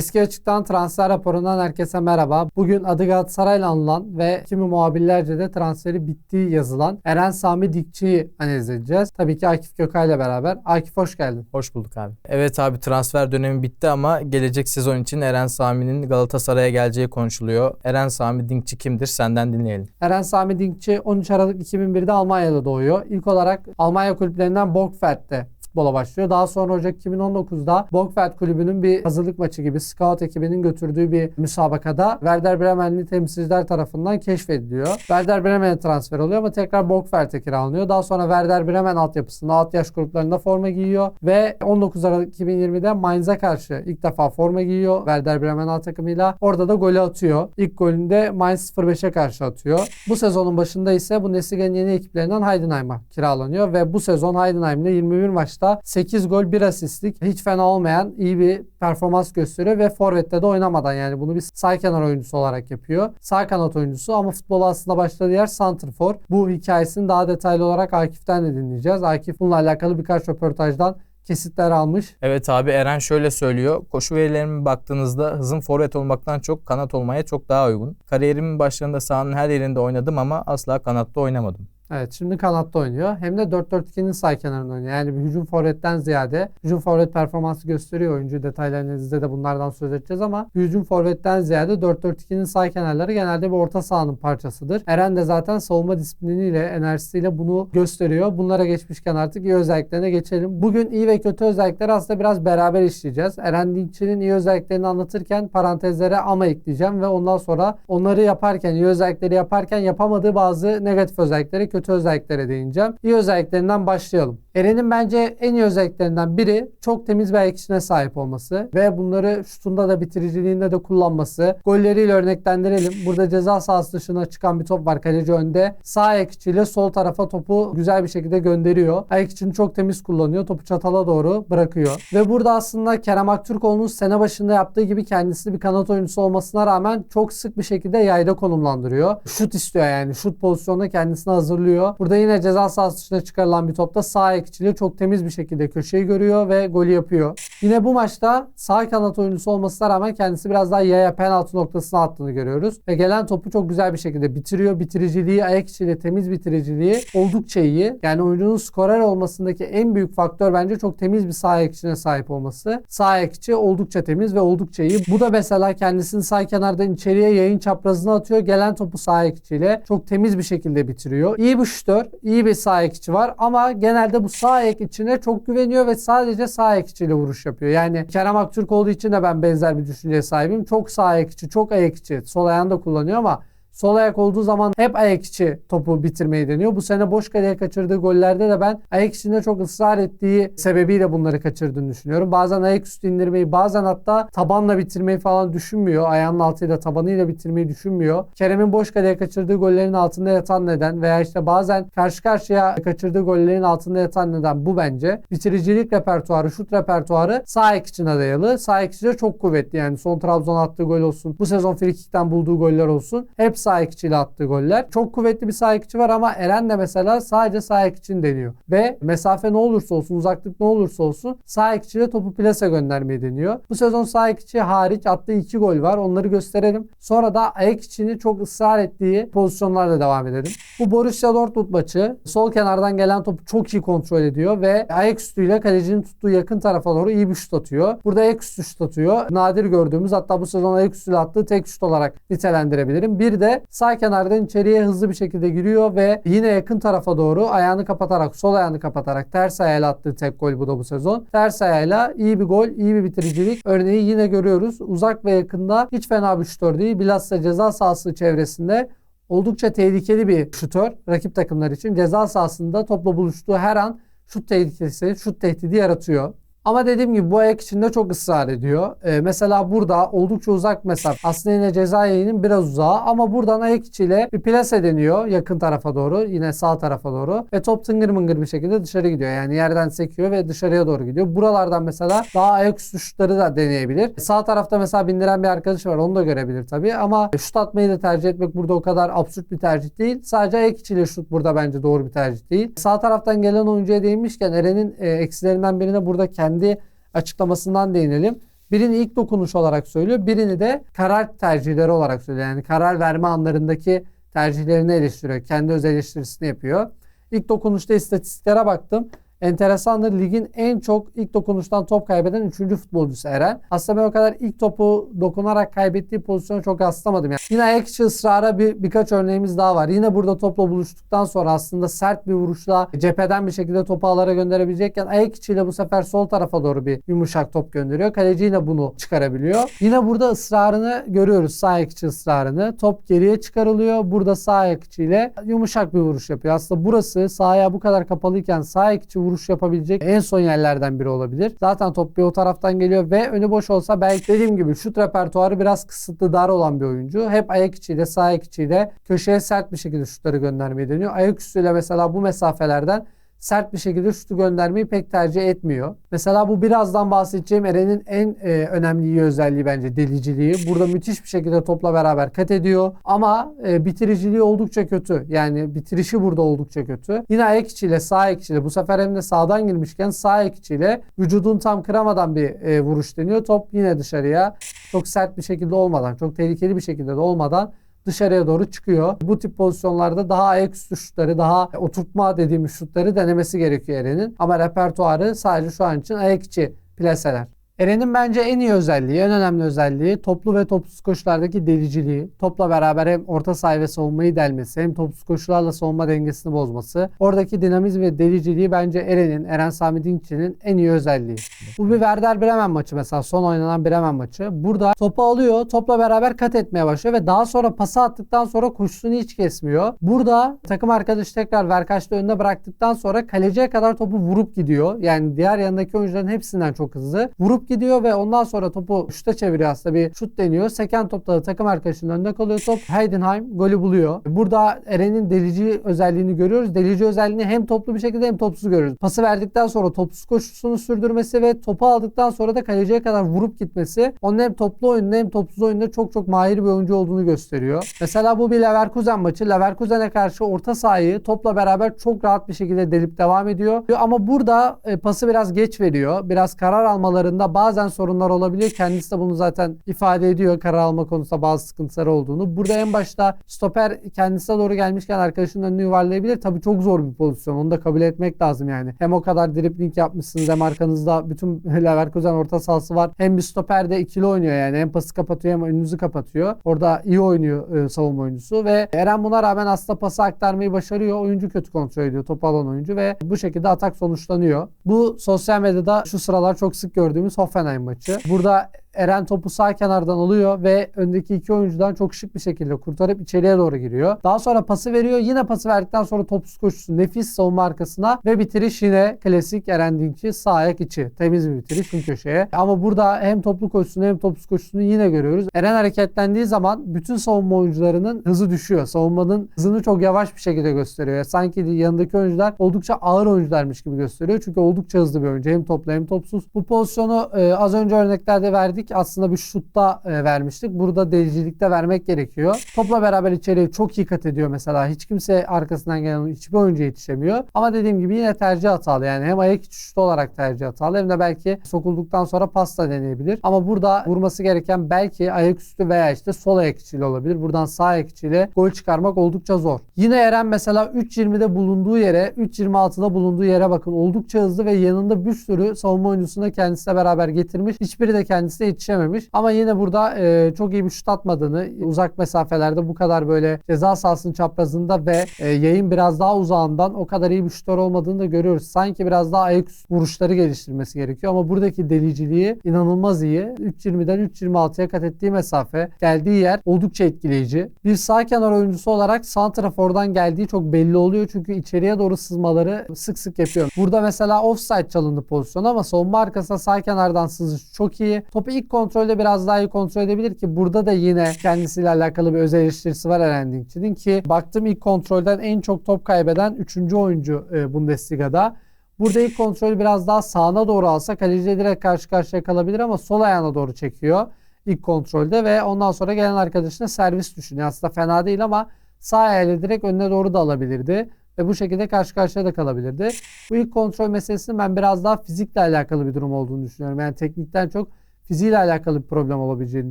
Eski Açık'tan transfer raporundan herkese merhaba. Bugün adı Galatasaray'la anılan ve kimi muhabirlerce de transferi bittiği yazılan Eren Sami Dikçi'yi analiz edeceğiz. Tabii ki Akif Gökay ile beraber. Akif hoş geldin. Hoş bulduk abi. Evet abi transfer dönemi bitti ama gelecek sezon için Eren Sami'nin Galatasaray'a geleceği konuşuluyor. Eren Sami Dinkçi kimdir? Senden dinleyelim. Eren Sami Dikçi 13 Aralık 2001'de Almanya'da doğuyor. İlk olarak Almanya kulüplerinden Borgfeld'de futbola başlıyor. Daha sonra Ocak 2019'da Borgfeld Kulübü'nün bir hazırlık maçı gibi scout ekibinin götürdüğü bir müsabakada Werder Bremenli temsilciler tarafından keşfediliyor. Werder Bremen'e transfer oluyor ama tekrar Borgfeld'e kiralanıyor. Daha sonra Werder Bremen altyapısında alt yaş gruplarında forma giyiyor ve 19 Aralık 2020'de Mainz'a karşı ilk defa forma giyiyor Werder Bremen alt takımıyla. Orada da golü atıyor. İlk golünde Mainz 05'e karşı atıyor. Bu sezonun başında ise Bundesliga'nın yeni ekiplerinden Heidenheim'a kiralanıyor ve bu sezon Heidenheim'de 21 maçta maçta 8 gol 1 asistlik hiç fena olmayan iyi bir performans gösteriyor ve forvette de oynamadan yani bunu bir sağ kenar oyuncusu olarak yapıyor. Sağ kanat oyuncusu ama futbol aslında başladığı yer Santrfor. Bu hikayesini daha detaylı olarak Akif'ten de dinleyeceğiz. Akif bununla alakalı birkaç röportajdan kesitler almış. Evet abi Eren şöyle söylüyor. Koşu verilerime baktığınızda hızım forvet olmaktan çok kanat olmaya çok daha uygun. Kariyerimin başlarında sahanın her yerinde oynadım ama asla kanatta oynamadım. Evet şimdi kanatta oynuyor. Hem de 4-4-2'nin sağ kenarında oynuyor. Yani bir hücum forvetten ziyade hücum forvet performansı gösteriyor. Oyuncu detaylarınızda de bunlardan söz edeceğiz ama hücum forvetten ziyade 4-4-2'nin sağ kenarları genelde bir orta sahanın parçasıdır. Eren de zaten savunma disipliniyle, enerjisiyle bunu gösteriyor. Bunlara geçmişken artık iyi özelliklerine geçelim. Bugün iyi ve kötü özellikleri aslında biraz beraber işleyeceğiz. Eren Dinkçi'nin iyi özelliklerini anlatırken parantezlere ama ekleyeceğim ve ondan sonra onları yaparken, iyi özellikleri yaparken yapamadığı bazı negatif özellikleri kötü özelliklere değineceğim. İyi özelliklerinden başlayalım. Eren'in bence en iyi özelliklerinden biri çok temiz bir ayak sahip olması ve bunları şutunda da bitiriciliğinde de kullanması. Golleriyle örneklendirelim. Burada ceza sahası dışına çıkan bir top var kaleci önde. Sağ ayak içiyle sol tarafa topu güzel bir şekilde gönderiyor. Ayak içini çok temiz kullanıyor. Topu çatala doğru bırakıyor. Ve burada aslında Kerem Aktürkoğlu'nun sene başında yaptığı gibi kendisi bir kanat oyuncusu olmasına rağmen çok sık bir şekilde yayda konumlandırıyor. Şut istiyor yani. Şut pozisyonunda kendisini hazırlıyor. Burada yine ceza sahası dışına çıkarılan bir topta sağ ayak içiyle çok temiz bir şekilde köşeyi görüyor ve golü yapıyor. Yine bu maçta sağ kanat oyuncusu olmasına rağmen kendisi biraz daha yaya penaltı noktasına attığını görüyoruz. Ve gelen topu çok güzel bir şekilde bitiriyor. Bitiriciliği, ayak içiyle temiz bitiriciliği oldukça iyi. Yani oyuncunun skorer olmasındaki en büyük faktör bence çok temiz bir sağ ayak içine sahip olması. Sağ ayak içi oldukça temiz ve oldukça iyi. Bu da mesela kendisini sağ kenardan içeriye yayın çaprazına atıyor. Gelen topu sağ ayak içiyle çok temiz bir şekilde bitiriyor. İyi bir şütör, iyi bir sağ ayak içi var ama genelde bu sağ ayak içine çok güveniyor ve sadece sağ ayak içiyle vuruş yapıyor. Yani Kerem Aktürk olduğu için de ben benzer bir düşünceye sahibim. Çok sağ ayak içi, çok ayak içi. Sol ayağını da kullanıyor ama Sol ayak olduğu zaman hep ayak içi topu bitirmeyi deniyor. Bu sene boş kaleye kaçırdığı gollerde de ben ayak içinde çok ısrar ettiği sebebiyle bunları kaçırdığını düşünüyorum. Bazen ayak üstü indirmeyi bazen hatta tabanla bitirmeyi falan düşünmüyor. Ayağının altıyla tabanıyla bitirmeyi düşünmüyor. Kerem'in boş kaleye kaçırdığı gollerin altında yatan neden veya işte bazen karşı karşıya kaçırdığı gollerin altında yatan neden bu bence. Bitiricilik repertuarı, şut repertuarı sağ ayak içine dayalı. Sağ ayak içi de çok kuvvetli yani. Son Trabzon attığı gol olsun. Bu sezon frikikten bulduğu goller olsun. Hep sağ içiyle attığı goller. Çok kuvvetli bir sağ var ama Eren de mesela sadece sağ deniyor. Ve mesafe ne olursa olsun, uzaklık ne olursa olsun sağ topu plase göndermeyi deniyor. Bu sezon sağ hariç attığı iki gol var. Onları gösterelim. Sonra da ayak içini çok ısrar ettiği pozisyonlarla devam edelim. Bu Borussia Dortmund maçı. Sol kenardan gelen topu çok iyi kontrol ediyor ve ayak üstüyle kalecinin tuttuğu yakın tarafa doğru iyi bir şut atıyor. Burada ayak üstü şut atıyor. Nadir gördüğümüz hatta bu sezon ayak üstüyle attığı tek şut olarak nitelendirebilirim. Bir de sağ kenardan içeriye hızlı bir şekilde giriyor ve yine yakın tarafa doğru ayağını kapatarak, sol ayağını kapatarak ters ayağıyla attığı tek gol bu da bu sezon. Ters ayağıyla iyi bir gol, iyi bir bitiricilik örneği yine görüyoruz. Uzak ve yakında hiç fena bir şutör değil. Bilhassa ceza sahası çevresinde oldukça tehlikeli bir şutör rakip takımlar için. Ceza sahasında topla buluştuğu her an şut tehlikesi, şut tehdidi yaratıyor. Ama dediğim gibi bu ayak içinde çok ısrar ediyor. Ee, mesela burada oldukça uzak mesafe. Aslında yine ceza yayının biraz uzağı ama buradan ayak içiyle bir plase deniyor yakın tarafa doğru. Yine sağ tarafa doğru. Ve top tıngır mıngır bir şekilde dışarı gidiyor. Yani yerden sekiyor ve dışarıya doğru gidiyor. Buralardan mesela daha ayak şutları da deneyebilir. Sağ tarafta mesela bindiren bir arkadaş var. Onu da görebilir tabii. Ama şut atmayı da tercih etmek burada o kadar absürt bir tercih değil. Sadece ayak içiyle şut burada bence doğru bir tercih değil. Sağ taraftan gelen oyuncuya değinmişken Eren'in e, eksilerinden birine burada kendi kendi açıklamasından değinelim. Birini ilk dokunuş olarak söylüyor. Birini de karar tercihleri olarak söylüyor. Yani karar verme anlarındaki tercihlerini eleştiriyor. Kendi öz eleştirisini yapıyor. İlk dokunuşta istatistiklere baktım. Enteresandır ligin en çok ilk dokunuştan top kaybeden 3. futbolcusu Eren. Aslında ben o kadar ilk topu dokunarak kaybettiği pozisyonu çok rastlamadım. Yani yine ayak ısrara bir, birkaç örneğimiz daha var. Yine burada topla buluştuktan sonra aslında sert bir vuruşla cepheden bir şekilde topu alara gönderebilecekken ayak içiyle bu sefer sol tarafa doğru bir yumuşak top gönderiyor. Kaleci yine bunu çıkarabiliyor. Yine burada ısrarını görüyoruz sağ ayak içi ısrarını. Top geriye çıkarılıyor. Burada sağ ayak içiyle yumuşak bir vuruş yapıyor. Aslında burası sağ ayağı bu kadar kapalıyken sağ ayak içi vuruş yapabilecek en son yerlerden biri olabilir. Zaten top bir o taraftan geliyor ve önü boş olsa belki dediğim gibi şut repertuarı biraz kısıtlı dar olan bir oyuncu. Hep ayak içiyle sağ ayak içiyle köşeye sert bir şekilde şutları göndermeyi deniyor. Ayak üstüyle mesela bu mesafelerden sert bir şekilde şutu göndermeyi pek tercih etmiyor. Mesela bu birazdan bahsedeceğim Eren'in en e, önemli iyi özelliği bence deliciliği. Burada müthiş bir şekilde topla beraber kat ediyor ama e, bitiriciliği oldukça kötü. Yani bitirişi burada oldukça kötü. Yine ayak içiyle sağ ayak içiyle bu sefer hem de sağdan girmişken sağ ayak içiyle vücudunu tam kıramadan bir e, vuruş deniyor. Top yine dışarıya çok sert bir şekilde olmadan, çok tehlikeli bir şekilde de olmadan dışarıya doğru çıkıyor. Bu tip pozisyonlarda daha ayaküstü şutları, daha oturtma dediğimiz şutları denemesi gerekiyor Eren'in. Ama repertuarı sadece şu an için ayak içi plaseler. Eren'in bence en iyi özelliği, en önemli özelliği toplu ve topsuz koşulardaki deliciliği. Topla beraber hem orta sahaya ve savunmayı delmesi, hem topsuz koşularla savunma dengesini bozması. Oradaki dinamizm ve deliciliği bence Eren'in, Eren Sami Dinkçi'nin en iyi özelliği. Bu bir Werder Bremen maçı mesela son oynanan Bremen maçı. Burada topu alıyor, topla beraber kat etmeye başlıyor ve daha sonra pası attıktan sonra koşusunu hiç kesmiyor. Burada takım arkadaşı tekrar Verkaç'ta önüne bıraktıktan sonra kaleciye kadar topu vurup gidiyor. Yani diğer yanındaki oyuncuların hepsinden çok hızlı. Vurup gidiyor ve ondan sonra topu şuta çeviriyor aslında bir şut deniyor. Seken topta da takım arkadaşının önünde kalıyor top. Heidenheim golü buluyor. Burada Eren'in delici özelliğini görüyoruz. Delici özelliğini hem toplu bir şekilde hem topsuz görüyoruz. Pası verdikten sonra topsuz koşusunu sürdürmesi ve topu aldıktan sonra da kaleciye kadar vurup gitmesi onun hem toplu oyunda hem topsuz oyunda çok çok mahir bir oyuncu olduğunu gösteriyor. Mesela bu bir Leverkusen maçı. Leverkusen'e karşı orta sahayı topla beraber çok rahat bir şekilde delip devam ediyor. Ama burada e, pası biraz geç veriyor. Biraz karar almalarında bazen sorunlar olabiliyor. Kendisi de bunu zaten ifade ediyor karar alma konusunda bazı sıkıntıları olduğunu. Burada en başta stoper kendisine doğru gelmişken arkadaşının önünü yuvarlayabilir. Tabii çok zor bir pozisyon. Onu da kabul etmek lazım yani. Hem o kadar dribling yapmışsınız hem arkanızda bütün Leverkusen orta sahası var. Hem bir stoper de ikili oynuyor yani. Hem pası kapatıyor hem önünüzü kapatıyor. Orada iyi oynuyor e, savunma oyuncusu ve Eren buna rağmen aslında pası aktarmayı başarıyor. Oyuncu kötü kontrol ediyor. Topu alan oyuncu ve bu şekilde atak sonuçlanıyor. Bu sosyal medyada şu sıralar çok sık gördüğümüz Hoffenheim maçı. Burada Eren topu sağ kenardan alıyor ve öndeki iki oyuncudan çok şık bir şekilde kurtarıp içeriye doğru giriyor. Daha sonra pası veriyor. Yine pası verdikten sonra topsuz koşusu nefis savunma arkasına ve bitiriş yine klasik Eren Dinkçi sağ ayak içi. Temiz bir bitiriş ön köşeye. Ama burada hem toplu koşusunu hem topsuz koşusunu yine görüyoruz. Eren hareketlendiği zaman bütün savunma oyuncularının hızı düşüyor. Savunmanın hızını çok yavaş bir şekilde gösteriyor. Sanki yanındaki oyuncular oldukça ağır oyuncularmış gibi gösteriyor. Çünkü oldukça hızlı bir oyuncu. Hem toplu hem topsuz. Bu pozisyonu e, az önce örneklerde verdik. Aslında bir şutta e, vermiştik. Burada delicilikte vermek gerekiyor. Topla beraber içeriye çok iyi kat ediyor mesela. Hiç kimse arkasından gelen hiçbir oyuncu yetişemiyor. Ama dediğim gibi yine tercih hatalı. Yani hem ayak içi şut olarak tercih hatalı hem de belki sokulduktan sonra pasta deneyebilir. Ama burada vurması gereken belki ayaküstü veya işte sol ayak içiyle olabilir. Buradan sağ ayak içiyle gol çıkarmak oldukça zor. Yine Eren mesela 3.20'de bulunduğu yere 3.26'da bulunduğu yere bakın. Oldukça hızlı ve yanında bir sürü savunma oyuncusunu da kendisiyle beraber getirmiş. Hiçbiri de kendisine yetişememiş. Ama yine burada e, çok iyi bir şut atmadığını, uzak mesafelerde bu kadar böyle ceza sahasının çaprazında ve e, yayın biraz daha uzağından o kadar iyi bir şutör olmadığını da görüyoruz. Sanki biraz daha ayak vuruşları geliştirmesi gerekiyor ama buradaki deliciliği inanılmaz iyi. 3.20'den 3.26'ya kat ettiği mesafe, geldiği yer oldukça etkileyici. Bir sağ kenar oyuncusu olarak santrafordan geldiği çok belli oluyor çünkü içeriye doğru sızmaları sık sık yapıyor. Burada mesela offside çalındı pozisyon ama savunma arkasına sağ kenardan sızış çok iyi. Topu ilk kontrolde biraz daha iyi kontrol edebilir ki burada da yine kendisiyle alakalı bir öz eleştirisi var Eren Dinkçi'nin ki baktım ilk kontrolden en çok top kaybeden 3. oyuncu e, Bundesliga'da. Burada ilk kontrolü biraz daha sağına doğru alsa kaleciyle direkt karşı karşıya kalabilir ama sol ayağına doğru çekiyor ilk kontrolde ve ondan sonra gelen arkadaşına servis düşünüyor. Aslında fena değil ama sağ ayağıyla direkt önüne doğru da alabilirdi ve bu şekilde karşı karşıya da kalabilirdi. Bu ilk kontrol meselesinin ben biraz daha fizikle alakalı bir durum olduğunu düşünüyorum. Yani teknikten çok fiziğiyle alakalı bir problem olabileceğini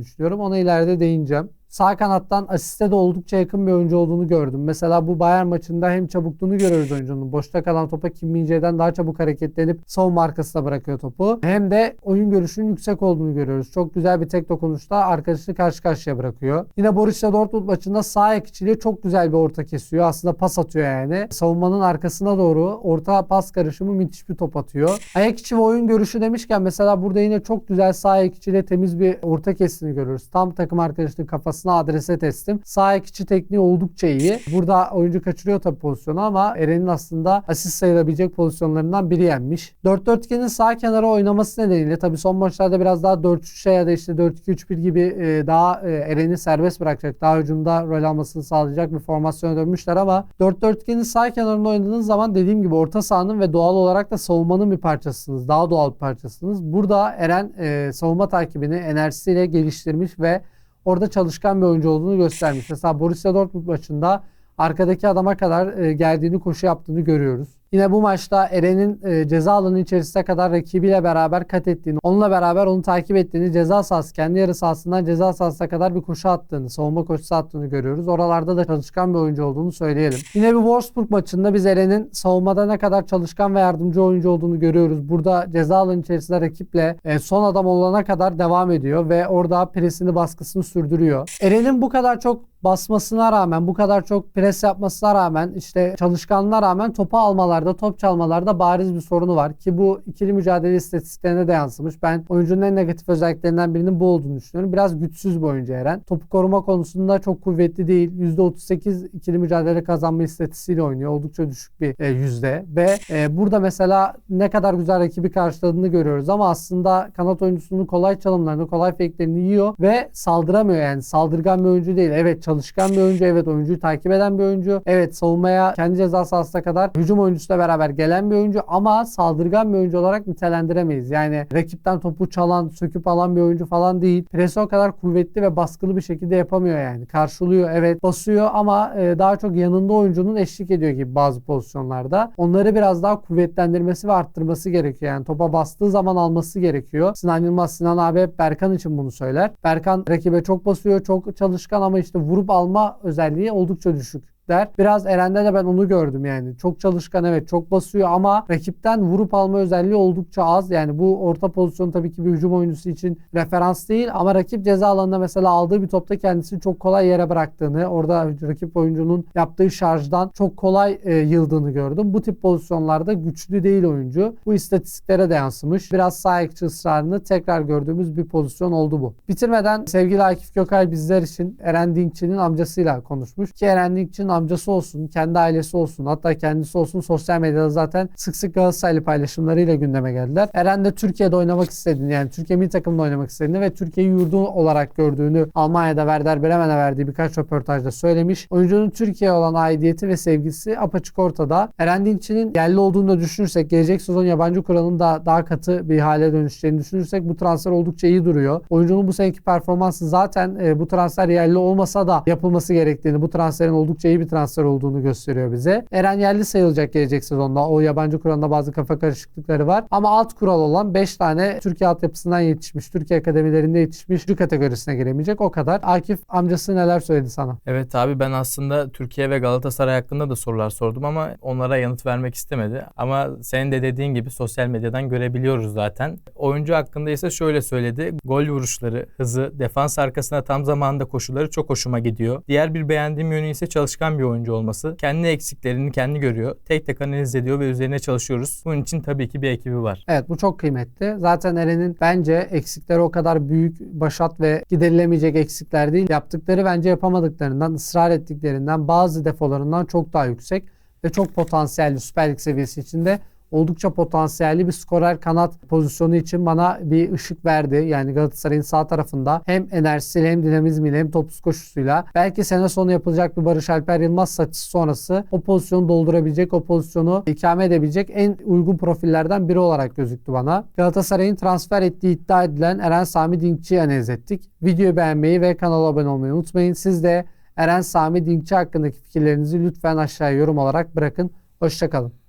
düşünüyorum. Ona ileride değineceğim. Sağ kanattan asiste de oldukça yakın bir oyuncu olduğunu gördüm. Mesela bu Bayern maçında hem çabukluğunu görüyoruz oyuncunun. Boşta kalan topa Kim daha çabuk hareketlenip savunma arkasına bırakıyor topu. Hem de oyun görüşünün yüksek olduğunu görüyoruz. Çok güzel bir tek dokunuşta arkadaşını karşı karşıya bırakıyor. Yine Borussia Dortmund maçında sağ ayak içiyle çok güzel bir orta kesiyor. Aslında pas atıyor yani. Savunmanın arkasına doğru orta pas karışımı müthiş bir top atıyor. Ayak içi ve oyun görüşü demişken mesela burada yine çok güzel sağ ayak içiyle temiz bir orta kestiğini görüyoruz. Tam takım arkadaşının kafasına adrese teslim. Sağ ayak tekniği oldukça iyi. Burada oyuncu kaçırıyor tabii pozisyonu ama Eren'in aslında asist sayılabilecek pozisyonlarından biri yenmiş. 4-4-2'nin sağ kenara oynaması nedeniyle tabii son maçlarda biraz daha 4-3'e ya da işte 4-2-3-1 gibi e, daha e, Eren'i serbest bırakacak, daha hücumda rol almasını sağlayacak bir formasyona dönmüşler ama 4-4-2'nin sağ kenarında oynadığınız zaman dediğim gibi orta sahanın ve doğal olarak da savunmanın bir parçasısınız. Daha doğal bir parçasısınız. Burada Eren e, savunma takibini enerjisiyle geliştirmiş ve orada çalışkan bir oyuncu olduğunu göstermiş. Mesela Borussia Dortmund maçında arkadaki adama kadar e, geldiğini koşu yaptığını görüyoruz. Yine bu maçta Eren'in e, ceza alanı içerisine kadar rakibiyle beraber kat ettiğini, onunla beraber onu takip ettiğini, ceza sahası, kendi yarı sahasından ceza sahasına kadar bir koşu attığını, savunma koşusu attığını görüyoruz. Oralarda da çalışkan bir oyuncu olduğunu söyleyelim. Yine bir Wolfsburg maçında biz Eren'in savunmada ne kadar çalışkan ve yardımcı oyuncu olduğunu görüyoruz. Burada ceza alanı içerisinde rakiple e, son adam olana kadar devam ediyor ve orada presini baskısını sürdürüyor. Eren'in bu kadar çok basmasına rağmen, bu kadar çok pres yapmasına rağmen, işte çalışkanlığına rağmen topu almalarda, top çalmalarda bariz bir sorunu var. Ki bu ikili mücadele istatistiklerine de yansımış. Ben oyuncunun en negatif özelliklerinden birinin bu olduğunu düşünüyorum. Biraz güçsüz bir oyuncu Eren. Topu koruma konusunda çok kuvvetli değil. %38 ikili mücadele kazanma istatistiğiyle oynuyor. Oldukça düşük bir e, yüzde. Ve e, burada mesela ne kadar güzel rakibi karşıladığını görüyoruz ama aslında kanat oyuncusunun kolay çalımlarını, kolay fake'lerini yiyor ve saldıramıyor yani. Saldırgan bir oyuncu değil. Evet çalışkan bir oyuncu. Evet oyuncuyu takip eden bir oyuncu. Evet savunmaya kendi ceza sahasına kadar hücum oyuncusuyla beraber gelen bir oyuncu ama saldırgan bir oyuncu olarak nitelendiremeyiz. Yani rakipten topu çalan, söküp alan bir oyuncu falan değil. Presi o kadar kuvvetli ve baskılı bir şekilde yapamıyor yani. Karşılıyor evet basıyor ama e, daha çok yanında oyuncunun eşlik ediyor gibi bazı pozisyonlarda. Onları biraz daha kuvvetlendirmesi ve arttırması gerekiyor. Yani topa bastığı zaman alması gerekiyor. Sinan Yılmaz, Sinan abi Berkan için bunu söyler. Berkan rakibe çok basıyor, çok çalışkan ama işte vurup alma özelliği oldukça düşük der. Biraz Eren'de de ben onu gördüm yani. Çok çalışkan evet çok basıyor ama rakipten vurup alma özelliği oldukça az. Yani bu orta pozisyon tabii ki bir hücum oyuncusu için referans değil ama rakip ceza alanında mesela aldığı bir topta kendisini çok kolay yere bıraktığını, orada rakip oyuncunun yaptığı şarjdan çok kolay e, yıldığını gördüm. Bu tip pozisyonlarda güçlü değil oyuncu. Bu istatistiklere de yansımış. Biraz sağ ısrarını tekrar gördüğümüz bir pozisyon oldu bu. Bitirmeden sevgili Akif Gökay bizler için Eren Dinkçi'nin amcasıyla konuşmuş. Ki Eren Dinkçi'nin amcası olsun, kendi ailesi olsun, hatta kendisi olsun sosyal medyada zaten sık sık Galatasaraylı paylaşımlarıyla gündeme geldiler. Eren de Türkiye'de oynamak istediğini yani Türkiye milli takımında oynamak istediğini ve Türkiye'yi yurdu olarak gördüğünü Almanya'da Werder Bremen'e verdiği birkaç röportajda söylemiş. Oyuncunun Türkiye'ye olan aidiyeti ve sevgisi apaçık ortada. Eren Dinkçi'nin yerli olduğunu da düşünürsek, gelecek sezon yabancı kuralının da daha katı bir hale dönüşeceğini düşünürsek bu transfer oldukça iyi duruyor. Oyuncunun bu seneki performansı zaten e, bu transfer yerli olmasa da yapılması gerektiğini, bu transferin oldukça iyi bir transfer olduğunu gösteriyor bize. Eren yerli sayılacak gelecek sezonda. O yabancı kuralında bazı kafa karışıklıkları var. Ama alt kural olan 5 tane Türkiye altyapısından yetişmiş, Türkiye akademilerinde yetişmiş şu kategorisine giremeyecek. O kadar. Akif amcası neler söyledi sana? Evet abi ben aslında Türkiye ve Galatasaray hakkında da sorular sordum ama onlara yanıt vermek istemedi. Ama senin de dediğin gibi sosyal medyadan görebiliyoruz zaten. Oyuncu hakkında ise şöyle söyledi. Gol vuruşları, hızı, defans arkasına tam zamanında koşuları çok hoşuma gidiyor. Diğer bir beğendiğim yönü ise çalışkan bir oyuncu olması. Kendi eksiklerini kendi görüyor. Tek tek analiz ediyor ve üzerine çalışıyoruz. Bunun için tabii ki bir ekibi var. Evet bu çok kıymetli. Zaten Eren'in bence eksikleri o kadar büyük, başat ve giderilemeyecek eksikler değil. Yaptıkları bence yapamadıklarından, ısrar ettiklerinden, bazı defolarından çok daha yüksek ve çok potansiyelli Süper Lig seviyesi içinde oldukça potansiyelli bir skorer kanat pozisyonu için bana bir ışık verdi. Yani Galatasaray'ın sağ tarafında hem enerjisiyle hem dinamizmiyle hem topsuz koşusuyla belki sene sonu yapılacak bir Barış Alper Yılmaz saçısı sonrası o pozisyonu doldurabilecek, o pozisyonu ikame edebilecek en uygun profillerden biri olarak gözüktü bana. Galatasaray'ın transfer ettiği iddia edilen Eren Sami Dinkçi'yi analiz ettik. Videoyu beğenmeyi ve kanala abone olmayı unutmayın. Siz de Eren Sami Dinkçi hakkındaki fikirlerinizi lütfen aşağıya yorum olarak bırakın. Hoşçakalın.